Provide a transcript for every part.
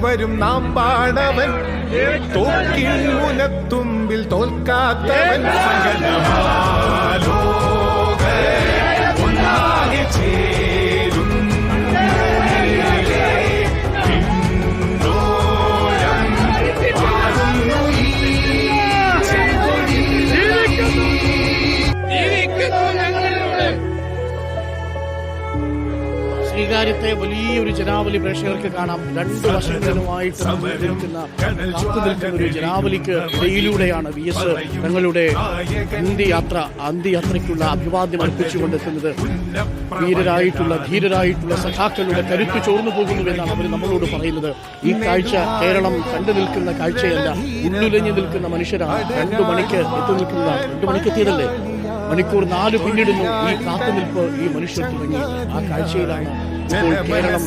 വരും നാം പാടവൻ. തോക്കിൽ മുനത്തുമ്പിൽ തോൽക്കാത്തവൻ. സകലമാലോക ശ്രീകാര്യത്തെ വലിയൊരു ജനാവലി പ്രേക്ഷകർക്ക് കാണാം. രണ്ട് വർഷങ്ങളിലുമായിട്ട് നിൽക്കുന്ന കാത്തു നിൽക്കുന്ന ഒരു ജനാവലിക്ക് ഇടയിലൂടെയാണ് വി എസ് തങ്ങളുടെ അന്ത്യയാത്ര അന്ത്യയാത്രയ്ക്കുള്ള അഭിവാദ്യം അർപ്പിച്ചുകൊണ്ടെത്തുന്നത്. വീരരായിട്ടുള്ള ധീരരായിട്ടുള്ള സഖാക്കളുടെ കരുത്ത് ചോർന്നു പോകുന്നു എന്നാണ് അവർ നമ്മളോട് പറയുന്നത്. ഈ കാഴ്ച കേരളം കണ്ടു നിൽക്കുന്ന കാഴ്ചയല്ല. ഉള്ളുലഞ്ഞു നിൽക്കുന്ന മനുഷ്യരാണ്. രണ്ടു മണിക്ക് എത്തി നിൽക്കുന്ന രണ്ടു മണിക്ക് എത്തിയതല്ലേ? മണിക്കൂർ നാല് പിന്നിടുന്നു. ഈ കാത്തുനിൽപ്പ് ഈ മനുഷ്യർ തുടങ്ങി. ആ കാഴ്ചയിലാണ് ഇപ്പോൾ കേരളം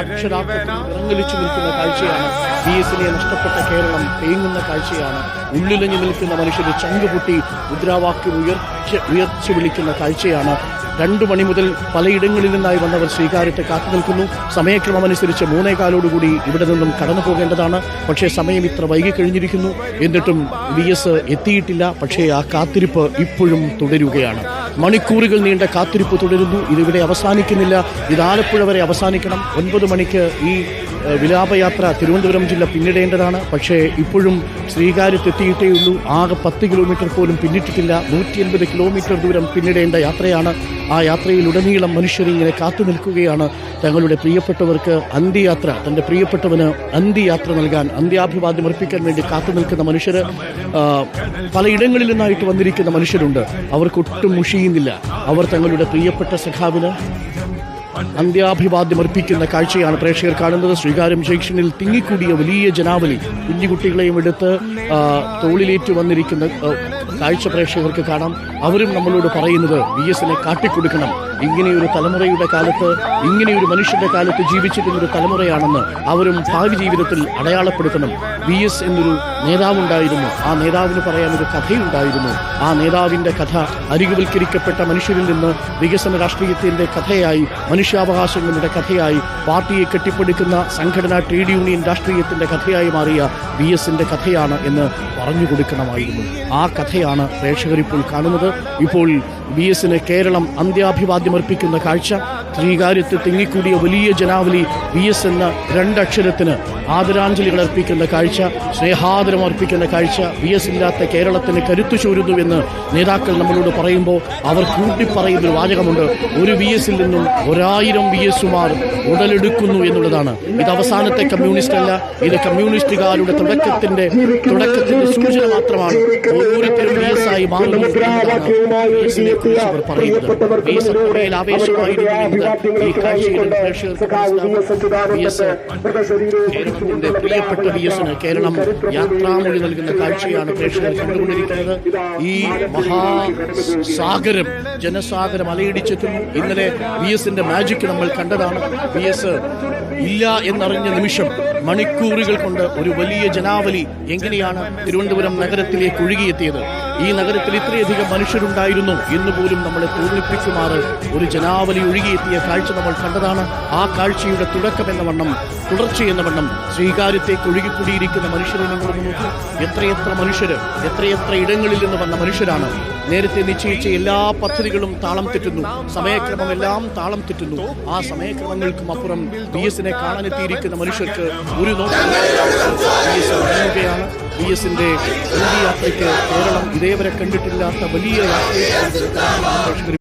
അക്ഷരാർത്ഥത്തിൽ വിറങ്ങലിച്ചു നിൽക്കുന്ന കാഴ്ചയാണ്. ബി നഷ്ടപ്പെട്ട കേരളം തേങ്ങുന്ന കാഴ്ചയാണ്. ഉള്ളിലഞ്ഞു നിൽക്കുന്ന മനുഷ്യരെ ചങ്കുപൊട്ടി മുദ്രാവാക്യം ഉയർച്ച ഉയർച്ചു വിളിക്കുന്ന കാഴ്ചയാണ്. രണ്ടു മണി മുതൽ പലയിടങ്ങളിൽ നിന്നായി വന്നവർ സ്വീകാര്യത്തെ കാത്തു നിൽക്കുന്നു. സമയക്രമമനുസരിച്ച് മൂന്നേകാലോടുകൂടി ഇവിടെ നിന്നും കടന്നു പോകേണ്ടതാണ്. പക്ഷേ സമയം ഇത്ര വൈകി കഴിഞ്ഞിരിക്കുന്നു. എന്നിട്ടും വി എസ് എത്തിയിട്ടില്ല. പക്ഷേ ആ കാത്തിരിപ്പ് ഇപ്പോഴും തുടരുകയാണ്. മണിക്കൂറുകൾ നീണ്ട കാത്തിരിപ്പ് തുടരുന്നു. ഇതിവിടെ അവസാനിക്കുന്നില്ല. ഇത് ആലപ്പുഴ വരെ അവസാനിക്കണം. ഒൻപത് മണിക്ക് ഈ വിലാപയാത്ര തിരുവനന്തപുരം ജില്ല പിന്നിടേണ്ടതാണ്. പക്ഷേ ഇപ്പോഴും ശ്രീകാര്യത്തെത്തിയിട്ടേയുള്ളൂ. ആകെ പത്ത് കിലോമീറ്റർ പോലും പിന്നിട്ടിട്ടില്ല. നൂറ്റി എൺപത് കിലോമീറ്റർ ദൂരം പിന്നിടേണ്ട യാത്രയാണ് ആ യാത്രയിലുടനീളം മനുഷ്യർ ഇങ്ങനെ കാത്തു നിൽക്കുകയാണ്. തങ്ങളുടെ പ്രിയപ്പെട്ടവർക്ക് അന്ത്യയാത്ര തന്റെ പ്രിയപ്പെട്ടവന് അന്ത്യയാത്ര നൽകാൻ അന്ത്യാഭിവാദ്യം അർപ്പിക്കാൻ വേണ്ടി കാത്തു നിൽക്കുന്ന മനുഷ്യർ പലയിടങ്ങളിൽ നിന്നായിട്ട് വന്നിരിക്കുന്ന മനുഷ്യരുണ്ട്. അവർക്കൊട്ടും മുഷിയുന്നില്ല. അവർ തങ്ങളുടെ പ്രിയപ്പെട്ട സഖാവിന് അന്ത്യാഭിവാദ്യം അർപ്പിക്കുന്ന കാഴ്ചയാണ് പ്രേക്ഷകർ കാണുന്നത്. ശ്രീകാര്യം ജംഗ്ഷനിൽ തിങ്ങിക്കൂടിയ വലിയ ജനാവലി കുഞ്ഞുകുട്ടികളെയും എടുത്ത് തോളിലേറ്റ് വന്നിരിക്കുന്ന കാഴ്ച പ്രേക്ഷകർക്ക് കാണാം. അവരും നമ്മളോട് പറയുന്നത് വി എസിനെ കാട്ടിക്കൊടുക്കണം. ഇങ്ങനെയൊരു തലമുറയുടെ കാലത്ത് ഇങ്ങനെയൊരു മനുഷ്യന്റെ കാലത്ത് ജീവിച്ചിരുന്ന ഒരു തലമുറയാണെന്ന് അവരും ഭാവി ജീവിതത്തിൽ അടയാളപ്പെടുത്തണം. വി എസ് എന്നൊരു നേതാവുണ്ടായിരുന്നു. ആ നേതാവിന് പറയാൻ ഒരു കഥയുണ്ടായിരുന്നു. ആ നേതാവിന്റെ കഥ അരികുവൽക്കരിക്കപ്പെട്ട മനുഷ്യരിൽ നിന്ന് വികസന രാഷ്ട്രീയത്തിന്റെ കഥയായി മനുഷ്യാവകാശങ്ങളുടെ കഥയായി പാർട്ടിയെ കെട്ടിപ്പടുക്കുന്ന സംഘടന ട്രേഡ് യൂണിയൻ രാഷ്ട്രീയത്തിന്റെ കഥയായി മാറിയ വി എസിന്റെ കഥയാണ് എന്ന് പറഞ്ഞു കൊടുക്കണമായിരുന്നു ആ കഥയാണ് പ്രേക്ഷകരിപ്പോൾ കാണുന്നത്. ഇപ്പോൾ വി എസിന് കേരളം അന്ത്യാഭിവാദ്യമർപ്പിക്കുന്ന കാഴ്ച. ശ്രീകാര്യത്ത് തിങ്ങിക്കൂടിയ വലിയ ജനാവലി ബി എസ് എന്ന രണ്ടക്ഷരത്തിന് ആദരാഞ്ജലികൾ അർപ്പിക്കുന്ന കാഴ്ച. സ്നേഹാദരം അർപ്പിക്കുന്ന കാഴ്ച. ബി എസ് ഇല്ലാത്ത കേരളത്തിന് കരുത്തു ചോരുന്നുവെന്ന് നേതാക്കൾ നമ്മളോട് പറയുമ്പോൾ അവർ കൂട്ടിപ്പറയുന്ന ഒരു വാചകമുണ്ട്. ഒരു ബി എസിൽ നിന്നും ഒരായിരം ബി എസുമാർ ഉടലെടുക്കുന്നു എന്നുള്ളതാണ്. ഇത് അവസാനത്തെ കമ്മ്യൂണിസ്റ്റ് അല്ല. ഇത് കമ്മ്യൂണിസ്റ്റുകാരുടെ തുടക്കത്തിന്റെ തുടക്കത്തിന്റെ സൂചന മാത്രമാണ്. ഓരോരുത്തരും ബി എസ് ആയി മാറുന്നു അവർ പറയുന്നത് ആവേശമായിരുന്നു ഈ. കേരളത്തിന്റെ പ്രിയപ്പെട്ട വി എസിന് കേരളം യാത്രാമൊഴി നൽകുന്ന കാഴ്ചയാണ് പ്രേക്ഷകർ കണ്ടുകൊണ്ടിരിക്കുന്നത്. ഈ മഹാസാഗരം ജനസാഗരം അലയിടിച്ചെത്തുന്നു. ഇന്നലെ വി എസിന്റെ മാജിക് നമ്മൾ കണ്ടതാണ്. വി എസ് ഇല്ല എന്നറിഞ്ഞ നിമിഷം മണിക്കൂറുകൾ കൊണ്ട് ഒരു വലിയ ജനാവലി എങ്ങനെയാണ് തിരുവനന്തപുരം നഗരത്തിലേക്ക് ഒഴുകിയെത്തിയത്? ഈ നഗരത്തിൽ ഇത്രയധികം മനുഷ്യരുണ്ടായിരുന്നു. എന്ന് പോലും നമ്മളെ തോന്നിപ്പിക്കുമാറ് ഒരു ജനാവലി ഒഴുകിയെത്തിയ കാഴ്ച നമ്മൾ കണ്ടതാണ്. ആ കാഴ്ചയുടെ തുടക്കം എന്ന വണ്ണം തുടർച്ച എന്ന വണ്ണം സ്വീകാര്യത്തേക്ക് ഒഴുകിക്കൂടിയിരിക്കുന്ന മനുഷ്യരെ നിങ്ങൾ നോക്കി എത്രയെത്ര മനുഷ്യര് എത്രയെത്ര ഇടങ്ങളിൽ നിന്ന് വന്ന മനുഷ്യരാണ്. നേരത്തെ നിശ്ചയിച്ച എല്ലാ പദ്ധതികളും താളം തെറ്റുന്നു. സമയക്രമം എല്ലാം താളം തെറ്റുന്നു. ആ സമയക്രമങ്ങൾക്കും അപ്പുറം ബി എസിനെ കാണാനെത്തിയിരിക്കുന്ന മനുഷ്യർക്ക് ഒരു നോക്കുകയാണ് ബി എസിന്റെ യാത്രയ്ക്ക് കേരളം ഇതേവരെ കണ്ടിട്ടില്ലാത്ത വലിയ യാത്രയെ